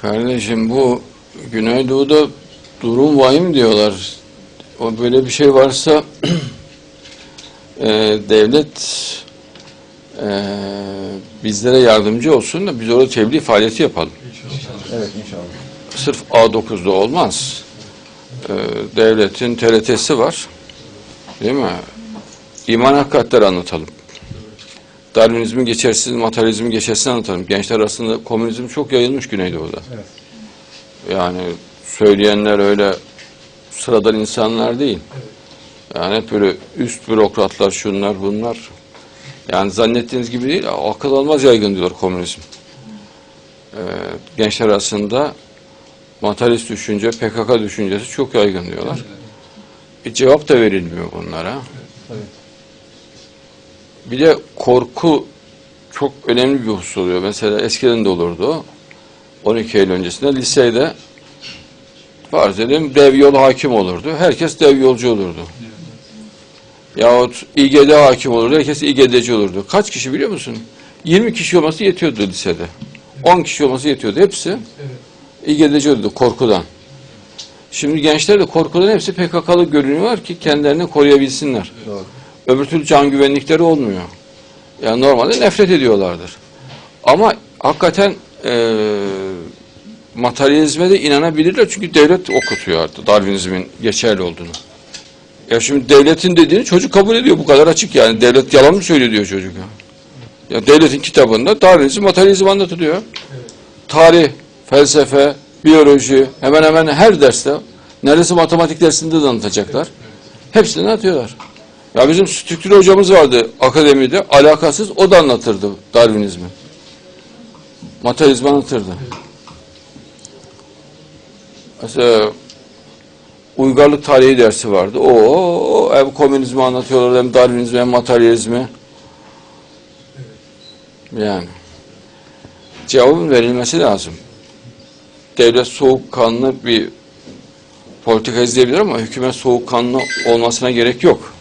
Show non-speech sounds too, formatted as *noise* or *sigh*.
Kardeşim bu Güneydoğu'da durum vahim diyorlar. O böyle bir şey varsa *clears throat* e, devlet e, bizlere yardımcı olsun da biz orada tebliğ faaliyeti yapalım. Evet inşallah. Sırf A9'da olmaz. E, devletin TRT'si var. Değil mi? İman hakikatleri anlatalım. Darwinizmin geçersiz, materyalizmin geçersizini anlatalım. Gençler arasında komünizm çok yayılmış Güneydoğu'da. Evet. Yani söyleyenler öyle sıradan insanlar değil. Yani hep böyle üst bürokratlar, şunlar bunlar. Yani zannettiğiniz gibi değil, akıl almaz yaygın diyorlar komünizm. Ee, gençler arasında materyalist düşünce, PKK düşüncesi çok yaygın diyorlar. Bir cevap da verilmiyor bunlara. Evet. Bir de korku çok önemli bir husus oluyor. Mesela eskiden de olurdu. o. 12 Eylül öncesinde lisede farz edelim dev yol hakim olurdu. Herkes dev yolcu olurdu. Yahut İGD hakim olurdu. Herkes İGD'ci olurdu. Kaç kişi biliyor musun? 20 kişi olması yetiyordu lisede. 10 kişi olması yetiyordu. Hepsi İGD'ci olurdu korkudan. Şimdi gençler de korkudan hepsi PKK'lı görünüyorlar ki kendilerini koruyabilsinler. Doğru. Öbür türlü can güvenlikleri olmuyor. Yani normalde nefret ediyorlardır. Ama hakikaten e, materyalizme de inanabilirler çünkü devlet okutuyor artık Darwinizmin geçerli olduğunu. Ya şimdi devletin dediğini çocuk kabul ediyor bu kadar açık yani. Devlet yalan mı söylüyor diyor çocuk ya. Ya devletin kitabında Darwinizm, materyalizm anlatılıyor. Tarih, felsefe, biyoloji hemen hemen her derste neredeyse matematik dersinde de anlatacaklar. Hepsini atıyorlar. Ya bizim strüktür hocamız vardı akademide alakasız o da anlatırdı Darwinizmi. Materyalizmi anlatırdı. Mesela uygarlık tarihi dersi vardı. O, o hem komünizmi anlatıyorlar hem Darwinizmi hem materyalizmi. Yani cevabın verilmesi lazım. Devlet soğukkanlı bir politika izleyebilir ama hükümet soğukkanlı olmasına gerek yok.